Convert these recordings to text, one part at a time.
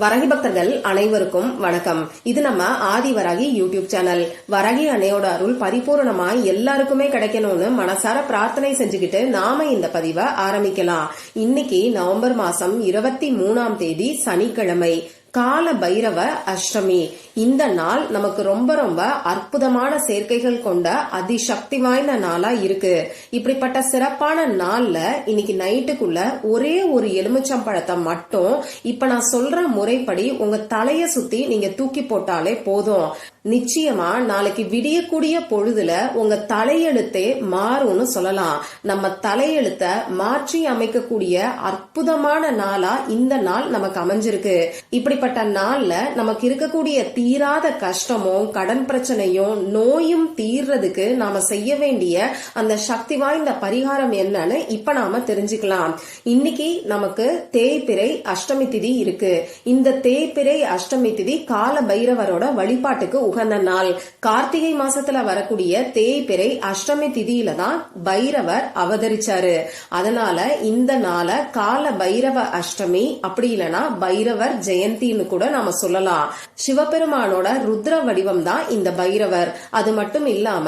வரகி பக்தர்கள் அனைவருக்கும் வணக்கம். இது நம்ம ஆதி வரகி யூடியூப் சேனல். வரகி அன்னையோட அருள் பரிபூர்ணமா எல்லாருக்குமே கிடைக்கணும்னு மனசார பிரார்த்தனை செஞ்சுக்கிட்டு நாம இந்த பதிவை ஆரம்பிக்கலாம். இன்னைக்கு நவம்பர் மாசம் இருபத்தி மூணாம் தேதி சனிக்கிழமை. கால பைரவ அஷ்டமி. இந்த நாள் நமக்கு ரொம்ப ரொம்ப அற்புதமான சேர்க்கைகள் கொண்ட அதிசக்தி வாய்ந்த நாளா இருக்கு. இப்படிப்பட்ட சிறப்பான நாள்ல இன்னைக்கு நைட்டுக்குள்ள ஒரே ஒரு எலுமிச்சம்பழத்தை மட்டும் இப்ப நான் சொல்ற முறைப்படி உங்க தலைய சுத்தி நீங்க தூக்கி போட்டாலே போதும். நிச்சயமா நாளைக்கு விடியக்கூடிய பொழுதுல உங்க தலையெழுத்தே மாறும்னு சொல்லலாம். நம்ம தலையெழுத்த மாற்றி அமைக்கக்கூடிய அற்புதமான நாளா இந்த நாள் நமக்கு அமைஞ்சிருக்கு. இப்படிப்பட்ட நாள்ல நமக்கு இருக்கக்கூடிய தீராத கஷ்டமும் கடன் பிரச்சனையும் நோயும் தீர்றதுக்கு நாம செய்ய வேண்டிய அந்த சக்தி வாய்ந்த பரிகாரம் என்னன்னு இப்ப நாம தெரிஞ்சுக்கலாம். இன்னைக்கு நமக்கு தேய்பிரை அஷ்டமி திதி இருக்கு. இந்த தேய்பிரை அஷ்டமி திதி கால பைரவரோட வழிபாட்டுக்கு உகந்த நாள். கார்த்திகை மாசத்துல வரக்கூடிய தேய்பிறை அஷ்டமி திதியில தான் பைரவர் அவதரிச்சாரு. அதனால இந்த நாள கால பைரவ அஷ்டமி அப்படி இல்லனா பைரவர் ஜெயந்தின்னு கூட நாம சொல்லலாம். சிவபெருமானோட ருத்ர வடிவம் தான் இந்த பைரவர். அது மட்டும் இல்லாம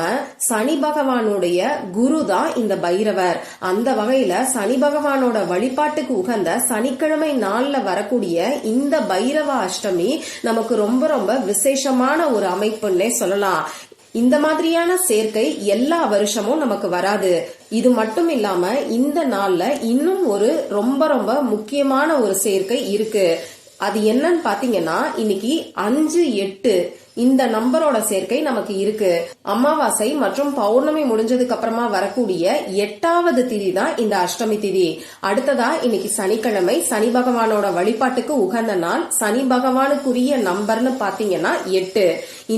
சனி பகவானுடைய குரு தான் இந்த பைரவர். அந்த வகையில சனி பகவானோட வழிபாட்டுக்கு உகந்த சனிக்கிழமை நாள்ல வரக்கூடிய இந்த பைரவ அஷ்டமி நமக்கு ரொம்ப ரொம்ப விசேஷமான ஒரு அமைப்புன்னே சொல்லலாம். இந்த மாதிரியான சேர்க்கை எல்லா வருஷமும் நமக்கு வராது. இது மட்டும் இல்லாம இந்த நாள்ல இன்னும் ஒரு ரொம்ப ரொம்ப முக்கியமான ஒரு சேர்க்கை இருக்கு. அது என்னன்னு பாத்தீங்கன்னா இன்னைக்கு அஞ்சு எட்டு இந்த நம்பரோட சேர்க்கை நமக்கு இருக்கு. அமாவாசை மற்றும் பௌர்ணமி முடிஞ்சதுக்கு அப்புறமா வரக்கூடிய எட்டாவது திதி தான் இந்த அஷ்டமி திதி. அடுத்ததா இன்னைக்கு சனிக்கிழமை சனி பகவானோட வழிபாட்டுக்கு உகந்த நாள். சனி பகவானுக்குரிய நம்பர்னு பாத்தீங்கன்னா எட்டு.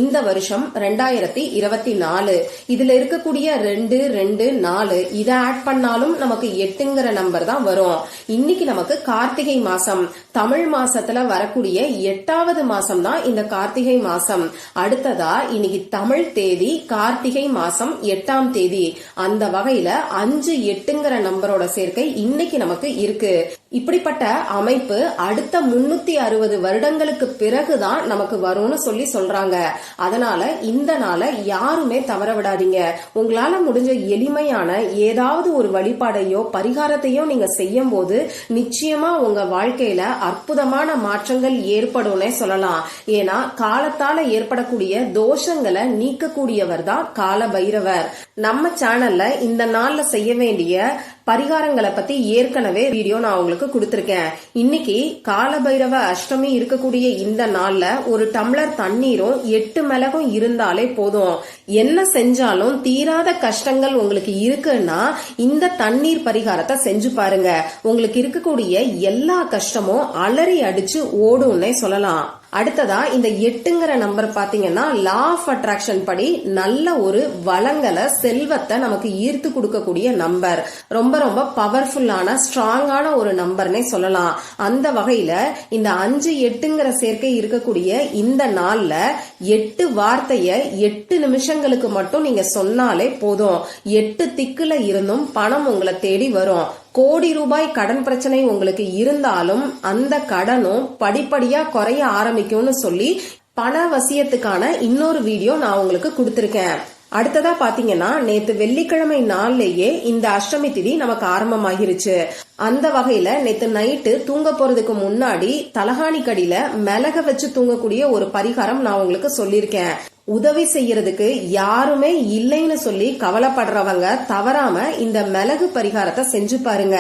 இந்த வருஷம் ரெண்டாயிரத்தி இருபத்தி நாலு. இதுல இருக்கக்கூடிய ரெண்டு ரெண்டு நாலு இதை ஆட் பண்ணாலும் நமக்கு எட்டுங்கிற நம்பர் தான் வரும். இன்னைக்கு நமக்கு கார்த்திகை மாசம். தமிழ் மாசத்துல வரக்கூடிய எட்டாவது மாசம் தான் இந்த கார்த்திகை மாசம். அடுத்ததா இன்னைக்கு தமிழ் தேதி கார்த்திகை மாசம் எட்டாம் தேதி. அந்த வகையில அஞ்சு எட்டுங்கிற நம்பரோட சேர்க்கை இன்னைக்கு நமக்கு இருக்கு. இப்படிப்பட்ட அமைப்பு அடுத்த முன்னூத்தி அறுபது வருடங்களுக்கு பிறகுதான் நமக்கு வரும்னு சொல்லி சொல்றாங்க. அதனால இந்த நாளை யாருமே தவற விடாதீங்க. உங்களால முடிஞ்ச எளிமையான ஏதாவது ஒரு வழிபாடையோ பரிகாரத்தையோ நீங்க செய்யும் போது நிச்சயமா உங்க வாழ்க்கையில அற்புதமான மாற்றங்கள் ஏற்படும்னே சொல்லலாம். ஏன்னா காலத்தால ஏற்படக்கூடிய தோஷங்களை நீக்கக்கூடியவர் தான் கால பைரவர் நம்ம சேனல்ல இந்த நாள்ல செய்ய வேண்டிய பரிகாரங்களை பத்தி ஏற்கனவே வீடியோ நான் உங்களுக்கு கொடுத்துருக்கேன். இன்னைக்கு காலபைரவ அஷ்டமி இருக்கக்கூடிய இந்த நாள்ல ஒரு டம்ளர் தண்ணீரும் எட்டு மிளகும் இருந்தாலே போதும். என்ன செஞ்சாலும் தீராத கஷ்டங்கள் உங்களுக்கு இருக்குன்னா இந்த தண்ணீர் பரிகாரத்தை செஞ்சு பாருங்க. உங்களுக்கு இருக்கக்கூடிய எல்லா கஷ்டமும் அலறி அடிச்சு ஓடும்னே சொல்லலாம். அடுத்ததா இந்த எட்டுங்கிற நம்பர் பாத்தீங்கன்னா லா ஆஃப் அட்ராக்ஷன் படி நல்ல ஒரு வளங்களை செல்வத்தை நமக்கு ஈர்த்து கொடுக்கக்கூடிய நம்பர் ரொம்ப ரொம்ப பவர்ஃபுல்லான ஸ்ட்ராங்கான ஒரு நம்பர்னே சொல்லலாம். அந்த வகையில இந்த அஞ்சு எட்டுங்கிற சேர்க்கை இருக்கக்கூடிய இந்த நாள்ல எட்டு வார்த்தைய எட்டு நிமிஷங்களுக்கு மட்டும் நீங்க சொன்னாலே போதும். எட்டு திக்குல இருந்தும் பணம் உங்களை தேடி வரும். கோடி ரூபாய் கடன் பிரச்சனை உங்களுக்கு இருந்தாலும் அந்த கடனும் படிப்படியா குறைய ஆரம்பிக்கும்னு சொல்லி பண வசியத்துக்கான இன்னொரு வீடியோ நான் உங்களுக்கு கொடுத்திருக்கேன். அடுத்ததா பாத்தீங்கன்னா நேத்து வெள்ளிக்கிழமை நாள்லயே இந்த அஷ்டமி திதி நமக்கு ஆரம்பமாகிருச்சு. அந்த வகையில நேத்து நைட்டு தூங்க போறதுக்கு முன்னாடி தலகாணி கடியில மிளக வச்சு தூங்கக்கூடிய ஒரு பரிகாரம் நான் உங்களுக்கு சொல்லியிருக்கேன். உதவி செய்யறதுக்கு யாருமே இல்லைன்னு சொல்லி கவலைப்படுறவங்க தவறாம இந்த மிளகு பரிகாரத்தை செஞ்சு பாருங்க.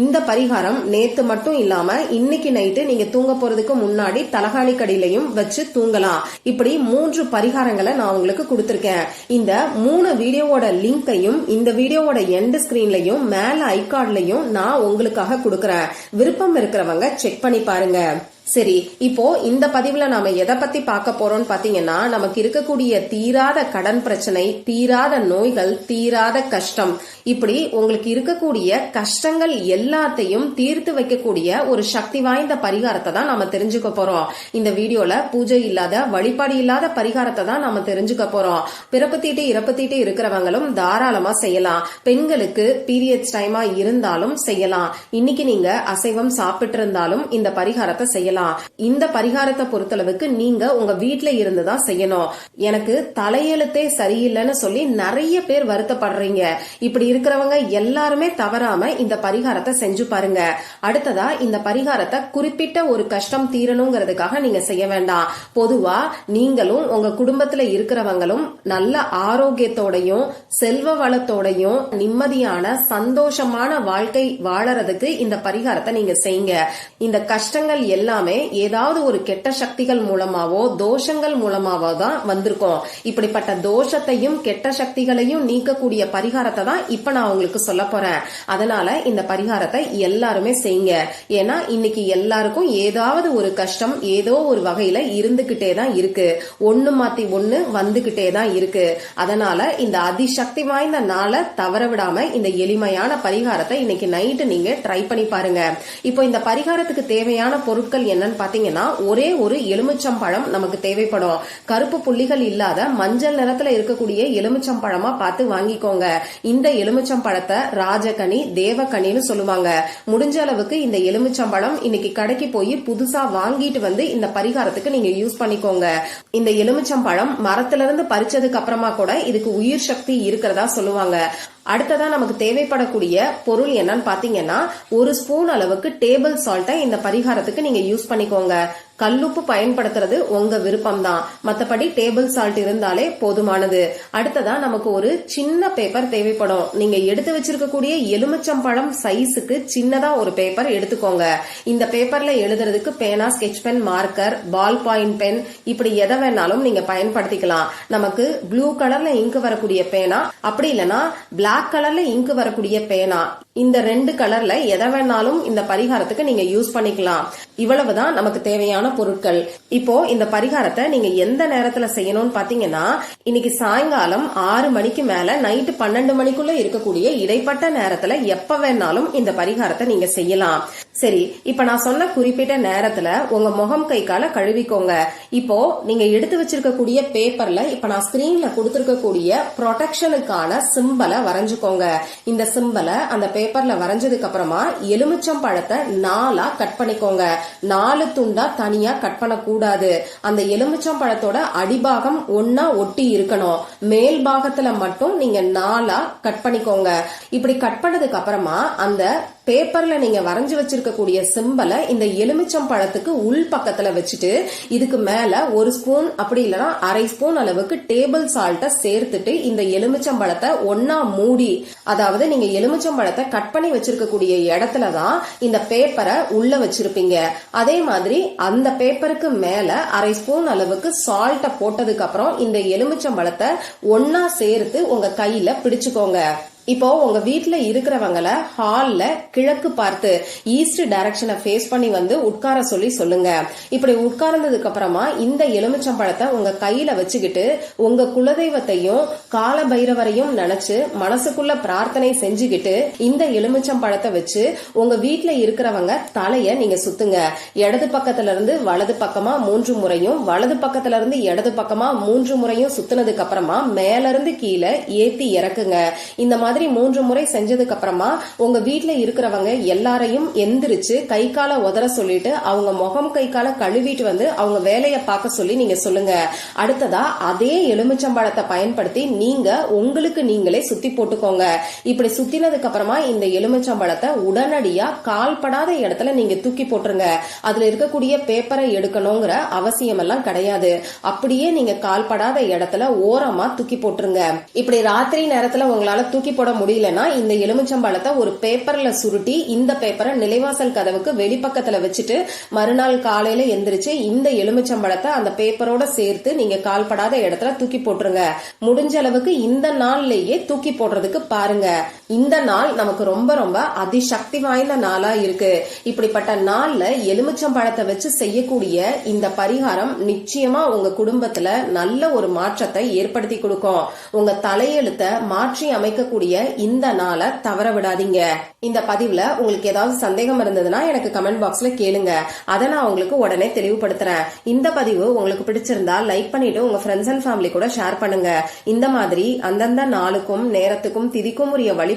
இந்த பரிகாரம் நேத்து மட்டும் இல்லாம இன்னைக்கு நைட்டு நீங்க தூங்க போறதுக்கு முன்னாடி தலகாணி கடியிலையும் வச்சு தூங்கலாம். இப்படி மூன்று பரிகாரங்களை நான் உங்களுக்கு கொடுத்துருக்கேன். இந்த மூணு வீடியோவோட லிங்கையும் இந்த வீடியோவோட எண்ட் ஸ்கிரீன்லயும் மேல ஐகார்ட்லயும் நான் உங்களுக்காக கொடுக்கறேன் விருப்பம் இருக்கிறவங்க செக் பண்ணி பாருங்க. சரி இப்போ இந்த பதிவுல நாம எதை பத்தி பார்க்க போறோம்னு பாத்தீங்கன்னா நமக்கு இருக்கக்கூடிய தீராத கடன் பிரச்சனை தீராத நோய்கள் தீராத கஷ்டம். இப்படி உங்களுக்கு இருக்கக்கூடிய கஷ்டங்கள் எல்லாத்தையும் தீர்த்து வைக்கக்கூடிய ஒரு சக்தி வாய்ந்த பரிகாரத்தை தான் நாம தெரிஞ்சுக்க போறோம். இந்த வீடியோல பூஜை இல்லாத வழிபாடு இல்லாத பரிகாரத்தை தான் நாம தெரிஞ்சுக்க போறோம். பிறப்பு தீட்டு இறப்பு தீட்டு இருக்கிறவங்களும் தாராளமா செய்யலாம். பெண்களுக்கு பீரியட்ஸ் டைமா இருந்தாலும் செய்யலாம். இன்னைக்கு நீங்க அசைவம் சாப்பிட்டு இருந்தாலும் இந்த பரிகாரத்தை செய்யலாம். செய்யலாம். இந்த பரிகாரத்தை பொறுத்தளவுக்கு நீங்க உங்க வீட்டுல இருந்து தான் செய்யணும். எனக்கு தலையெழுத்தே சரியில்லைன்னு சொல்லி நிறைய பேர் வருத்தப்படுறீங்க. இப்படி இருக்கிறவங்க எல்லாருமே தவறாம இந்த பரிகாரத்தை செஞ்சு பாருங்க. அடுத்ததா இந்த பரிகாரத்தை குறிப்பிட்ட ஒரு கஷ்டம் தீரணுங்கிறதுக்காக நீங்க செய்ய வேண்டாம். பொதுவா நீங்களும் உங்க குடும்பத்துல இருக்கிறவங்களும் நல்ல ஆரோக்கியத்தோடையும் செல்வ வளத்தோடையும் நிம்மதியான சந்தோஷமான வாழ்க்கை வாழறதுக்கு இந்த பரிகாரத்தை நீங்க செய்யுங்க. இந்த கஷ்டங்கள் எல்லாமே ஏதாவது ஒரு கெட்ட சக்திகள் மூலமாவோ தோஷங்கள் மூலமாவோ தான் வந்திருக்கோம். இப்படிப்பட்ட தோஷத்தையும் கெட்ட சக்திகளையும் நீக்கக்கூடிய பரிகாரத்தை தான் இப்ப நான் உங்களுக்கு சொல்ல போறேன். அதனால இந்த பரிகாரத்தை எல்லாருமே செய்யுங்க. ஏன்னா இன்னைக்கு எல்லாருக்கும் ஏதாவது ஒரு கஷ்டம் ஏதோ ஒரு வகையில இருந்துகிட்டே தான் இருக்கு. ஒண்ணு மாத்தி ஒண்ணு வந்துகிட்டே தான் இருக்கு. அதனால இந்த அதிசக்தி வாய்ந்த நாளை தவற விடாம இந்த எளிமையான பரிகாரத்தை இன்னைக்கு நைட்டு நீங்க ட்ரை பண்ணி பாருங்க. இப்போ இந்த பரிகாரத்துக்கு தேவையான பொருட்கள் என்னன்னு பாத்தீங்கன்னா ஒரே ஒரு எலுமிச்சம்பழம் நமக்கு தேவைப்படும். கருப்பு புள்ளிகள் இல்லாத மஞ்சள் நிறத்துல இருக்கக்கூடிய எலுமிச்சம்பழமா பார்த்து வாங்கிக்கோங்க. இந்த எலுமிச்சம்பழத்தை ராஜகனி தேவகனின்னு சொல்லுவாங்க. முடிஞ்ச அளவுக்கு இந்த எலுமிச்சம்பழம் இன்னைக்கு கடைக்கு போய் புதுசா வாங்கிட்டு வந்து இந்த பரிகாரத்துக்கு நீங்க யூஸ் பண்ணிக்கோங்க. இந்த எலுமிச்சம்பழம் மரத்துல இருந்து பறிச்சதுக்கு அப்புறமா கூட இதுக்கு உயிர் சக்தி இருக்கிறதா சொல்லுவாங்க. அடுத்ததா நமக்கு தேவைப்படக்கூடிய பொருள் என்னன்னு பாத்தீங்கன்னா ஒரு ஸ்பூன் அளவுக்கு டேபிள் சால்ட்டை இந்த பரிகாரத்துக்கு நீங்க யூஸ் பண்ணிக்கோங்க. கல்லுப்பு பயன்படுத்துறது உங்க விருப்பம் தான் மத்தபடி டேபிள் சால்ட் இருந்தாலே போதுமானது. அடுத்ததா நமக்கு ஒரு சின்ன பேப்பர் தேவைப்படும். நீங்க எடுத்து வச்சிருக்கக்கூடிய எலுமிச்சம்பழம் சைஸுக்கு சின்னதா ஒரு பேப்பர் எடுத்துக்கோங்க. இந்த பேப்பர்ல எழுதுறதுக்கு பேனா sketch pen marker ballpoint pen இப்படி எதை வேணாலும் நீங்க பயன்படுத்திக்கலாம். நமக்கு ப்ளூ கலர்ல இங்கு வரக்கூடிய பேனா அப்படி இல்லைன்னா பிளாக் கலர்ல இங்கு வரக்கூடிய பேனா இந்த ரெண்டு கலர்ல எதை வேணாலும் இந்த பரிகாரத்துக்கு நீங்க யூஸ் பண்ணிக்கலாம். இவ்வளவுதான் நமக்கு தேவையான பொருட்கள். இப்போ இந்த பரிகாரத்தை நீங்க எந்த நேரத்துல செய்யணும்னு பாத்தீங்கன்னா இன்னைக்கு சாயங்காலம் ஆறு மணிக்கு மேல நைட்டு பன்னெண்டு மணிக்குள்ள இருக்கக்கூடிய இடைப்பட்ட நேரத்துல எப்ப வேணாலும் இந்த பரிகாரத்தை நீங்க செய்யலாம். சரி இப்ப நான் சொன்ன குறிப்பிட்ட நேரத்துல உங்க முகம் கை கால கழுவிக்கோங்க. இப்போ நீங்க எடுத்து வச்சிருக்கக்கூடிய பேப்பர்ல இப்ப நான் ஸ்கிரீன்ல கொடுத்திருக்கக்கூடிய ப்ரொடெக்ஷனுக்கான சிம்பலை வரைஞ்சுக்கோங்க. இந்த சிம்பலை அந்த பேப்பர்ல வரைஞ்சதுக்கு அப்புறமா எலுமிச்சம் பழத்தை நாலா கட் பண்ணிக்கோங்க. நாலு துண்டா தனியா கட் பண்ணக்கூடாது. அந்த எலுமிச்சம் பழத்தோட அடிபாகம் ஒன்னா ஒட்டி இருக்கணும். மேல் பாகத்துல மட்டும் நீங்க நாலா கட் பண்ணிக்கோங்க. இப்படி கட் பண்ணதுக்கு அப்புறமா அந்த பேப்பர்ல நீங்க வரைஞ்சு வச்சிருக்கக்கூடிய சிம்பலை இந்த எலுமிச்சம் பழத்துக்கு உள் பக்கத்துல வச்சுட்டு இதுக்கு மேல ஒரு ஸ்பூன் அப்படி இல்லைன்னா அரை ஸ்பூன் அளவுக்கு டேபிள் சால்ட்டை சேர்த்துட்டு இந்த எலுமிச்சம் பழத்தை ஒன்னா மூடி அதாவது நீங்க எலுமிச்சம் பழத்தை கட் பண்ணி வச்சிருக்கக்கூடிய இடத்துல தான் இந்த பேப்பரை உள்ள வச்சிருப்பீங்க. அதே மாதிரி அந்த பேப்பருக்கு மேல அரை ஸ்பூன் அளவுக்கு சால்ட்டை போட்டதுக்கு அப்புறம் இந்த எலுமிச்சம் பழத்தை ஒன்னா சேர்த்து உங்க கையில பிடிச்சுக்கோங்க. இப்போ உங்க வீட்டுல இருக்கிறவங்கள ஹால்ல கிழக்கு பார்த்து ஈஸ்ட் டைரக்ஷனை ஃபேஸ் பண்ணி வந்து உட்கார சொல்லி சொல்லுங்க. இப்படி உட்கார்ந்ததுக்கு அப்புறமா இந்த எலுமிச்சம்பழத்தை உங்க கையில வச்சுக்கிட்டு உங்க குலதெய்வத்தையும் கால பைரவரையும் நினைச்சு மனசுக்குள்ள பிரார்த்தனை செஞ்சுக்கிட்டு இந்த எலுமிச்சம்பழத்தை வச்சு உங்க வீட்டுல இருக்கிறவங்க தலைய நீங்க சுத்துங்க. இடது பக்கத்துல இருந்து வலது பக்கமா மூன்று முறையும் வலது பக்கத்துல இருந்து இடது பக்கமா மூன்று முறையும் சுத்தினதுக்கு அப்புறமா மேல இருந்து கீழே ஏத்தி இறக்குங்க. இந்த மாதிரி மூன்று முறை செஞ்சதுக்கு அப்புறமா உங்க வீட்டுல இருக்கிறவங்க எல்லாரையும் எந்திரிச்சு கை கால உதற சொல்லிட்டு அவங்க முகம் கை கால கழுவிட்டு வந்து அவங்க வேலையை பார்க்க சொல்லி நீங்க சொல்லுங்க. அடுத்ததா அதே எலுமிச்சம்பழத்தை பயன்படுத்தி நீங்க உங்களுக்கு நீங்களே சுத்தி போட்டுக்கோங்க. இப்படி சுத்தினதுக்கு அப்புறமா இந்த எலுமிச்சம்பழத்தை உடனடியா கால்படாத இடத்துல நீங்க தூக்கி போட்டுருங்க. அதுல இருக்கக்கூடிய பேப்பரை எடுக்கணுங்கிற அவசியம் எல்லாம் கிடையாது. அப்படியே நீங்க கால்படாத இடத்துல ஓரமா தூக்கி போட்டுருங்க. இப்படி ராத்திரி நேரத்துல உங்களால தூக்கி போட முடியலன்னா இந்த எலுமிச்சம்பழத்தை ஒரு பேப்பர்ல சுருட்டி இந்த பேப்பரை நிலைவாசல் கதவுக்கு வெளிப்பக்கத்துல வச்சுட்டு மறுநாள் காலையில எந்திரிச்சு இந்த எலுமிச்சம்பழத்தை அந்த பேப்பரோட சேர்த்து நீங்க கால்படாத இடத்துல தூக்கி போட்டுருங்க. முடிஞ்ச அளவுக்கு இந்த நாள்லயே தூக்கி போடுறதுக்கு பாருங்க. இந்த நாள் நமக்கு ரொம்ப ரொம்ப அதிசக்தி வாய்ந்த நாளா இருக்கு. இப்படிப்பட்ட நாள்ல எலுமிச்சம்பழத்தை வச்சு செய்யக்கூடிய இந்த பரிகாரம் நிச்சயமா உங்க குடும்பத்துல நல்ல ஒரு மாற்றத்தை ஏற்படுத்தி கொடுக்கும். உங்க தலையெழுத்த மாற்றி அமைக்கக்கூடிய இந்த நாளை தவற விடாதீங்க. இந்த பதிவுல உங்களுக்கு ஏதாவது சந்தேகம் இருந்ததுன்னா எனக்கு கமெண்ட் பாக்ஸ்ல கேளுங்க. அதை நான் உங்களுக்கு உடனே தெளிவுபடுத்துறேன். இந்த பதிவு உங்களுக்கு பிடிச்சிருந்தா லைக் பண்ணிட்டு உங்க ஃப்ரெண்ட்ஸ் அண்ட் ஃபேமிலி கூட ஷேர் பண்ணுங்க. இந்த மாதிரி அந்தந்த நாளுக்கும் நேரத்துக்கும் திதிக்கும் உரிய